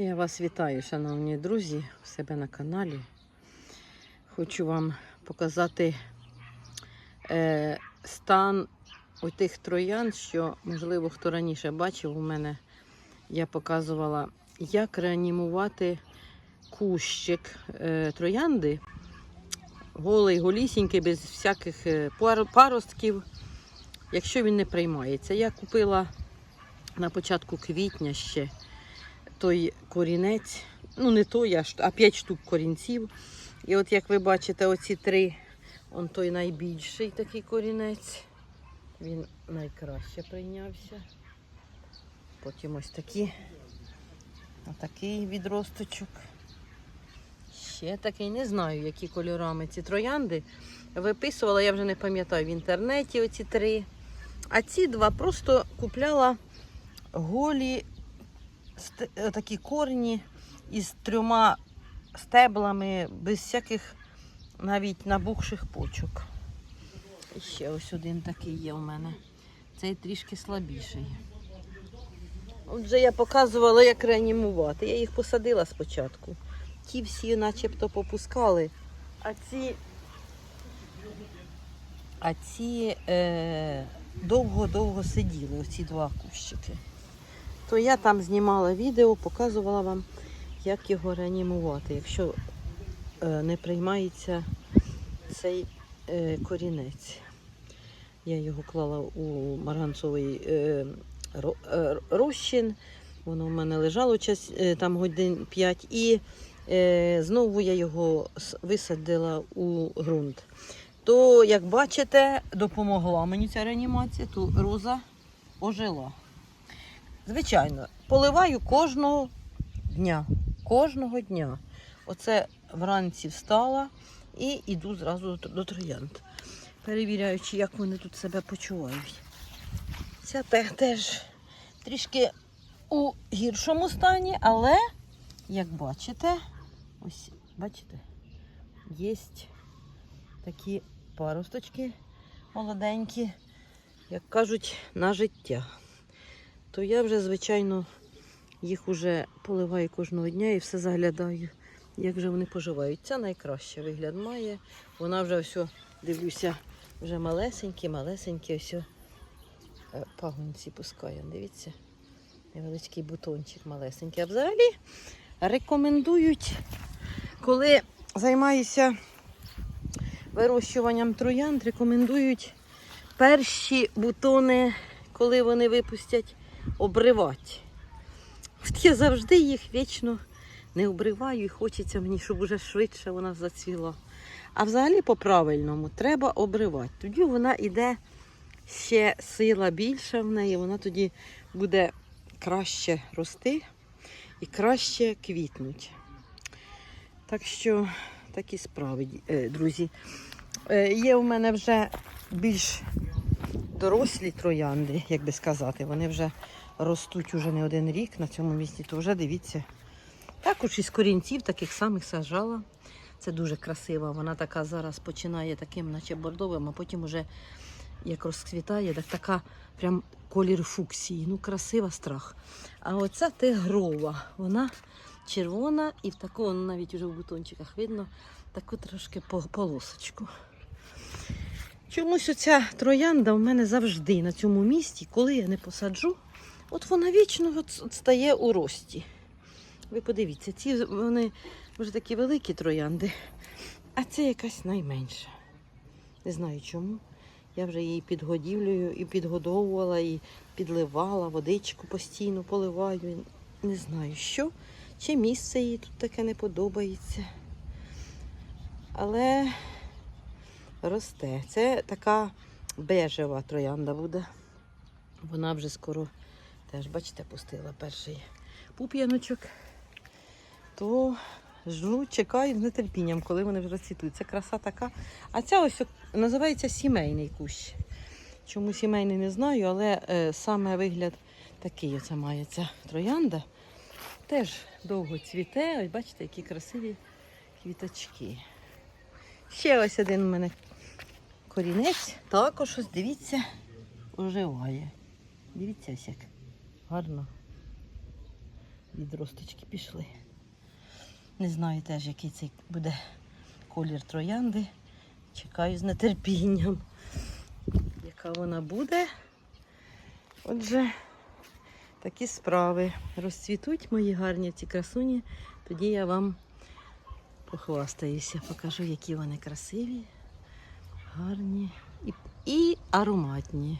Я вас вітаю, шановні друзі, у себе на каналі. Хочу вам показати е, стан тих троян, що, можливо, хто раніше бачив у мене, я показувала, як реанімувати кущик е, троянди, голий, голісінький, без всяких е, пар- паростків, якщо він не приймається. Я купила на початку квітня ще той корінець, ну не той, а, а 5 штук корінців. І от як ви бачите, оці три, он той найбільший такий корінець. Він найкраще прийнявся. Потім ось такі, отакий відросточок. Ще такий, не знаю, які кольорами ці троянди. Виписувала, я вже не пам'ятаю в інтернеті оці три. А ці два просто купляла голі такі корні із трьома стеблами, без всяких навіть набухших почок. І ще ось один такий є у мене. Цей трішки слабіший. Отже, я показувала, як реанімувати. Я їх посадила спочатку. Ті всі начебто попускали, а ці, а ці е, довго-довго сиділи, оці два кущики то я там знімала відео, показувала вам, як його реанімувати, якщо е, не приймається цей е, корінець. Я його клала у марганцовий е, ро- розчин. Воно в мене лежало час, там годин 5. І знову я його висадила у ґрунт. То, як бачите, допомогла мені ця реанімація, то роза ожила. Звичайно, поливаю кожного дня. Кожного дня. Оце вранці встала і йду зразу до- троянд. Перевіряючи, як вони тут себе почувають. Ця теж трішки у гіршому стані, але, як бачите, ось, бачите, є такі паросточки молоденькі, як кажуть, на життя то я вже, звичайно, їх уже поливаю кожного дня і все заглядаю, як же вони поживають. Ця найкраще вигляд має. Вона вже ось, дивлюся, вже малесенькі, малесенькі ось е, пагонці пускає. Дивіться, невеличкий бутончик малесенький. А взагалі рекомендують, коли займаюся вирощуванням троянд, рекомендують перші бутони, коли вони випустять, обривати. От я завжди їх вічно не обриваю і хочеться мені, щоб уже швидше вона зацвіла. А взагалі по-правильному треба обривати. Тоді вона йде ще сила більша в неї, вона тоді буде краще рости і краще квітнуть. Так що такі справи, е, друзі. Е, Є у мене вже більш дорослі троянди, як би сказати. Вони вже ростуть уже не один рік на цьому місці, то вже дивіться. Також із корінців таких самих сажала. Це дуже красиво. Вона така зараз починає таким, наче бордовим, а потім уже як розцвітає, так така прям колір фуксії. Ну, красива страх. А оця тигрова, вона червона і в такому, ну, навіть уже в бутончиках видно, таку трошки полосочку. Чомусь оця троянда в мене завжди на цьому місці, коли я не посаджу, от вона вічно от, стає у рості. Ви подивіться, ці вони вже такі великі троянди, а це якась найменша. Не знаю чому. Я вже її підгодівлюю і підгодовувала, і підливала, водичку постійно поливаю. Не знаю що, чи місце їй тут таке не подобається. Але росте. Це така бежева троянда буде. Вона вже скоро теж, бачите, пустила перший пуп'яночок. То жду, чекаю з нетерпінням, коли вони вже розцвітуть. Це краса така. А ця ось називається сімейний кущ. Чому сімейний не знаю, але е, саме вигляд такий оце має ця троянда. Теж довго цвіте. Ось бачите, які красиві квіточки. Ще ось один у мене корінець. Також ось дивіться, оживає. Дивіться ось як гарно. відросточки пішли. Не знаю теж, який цей буде колір троянди. Чекаю з нетерпінням, яка вона буде. Отже, такі справи. Розцвітуть мої гарні ці красуні, тоді я вам похвастаюся, покажу, які вони красиві, гарні і, і ароматні.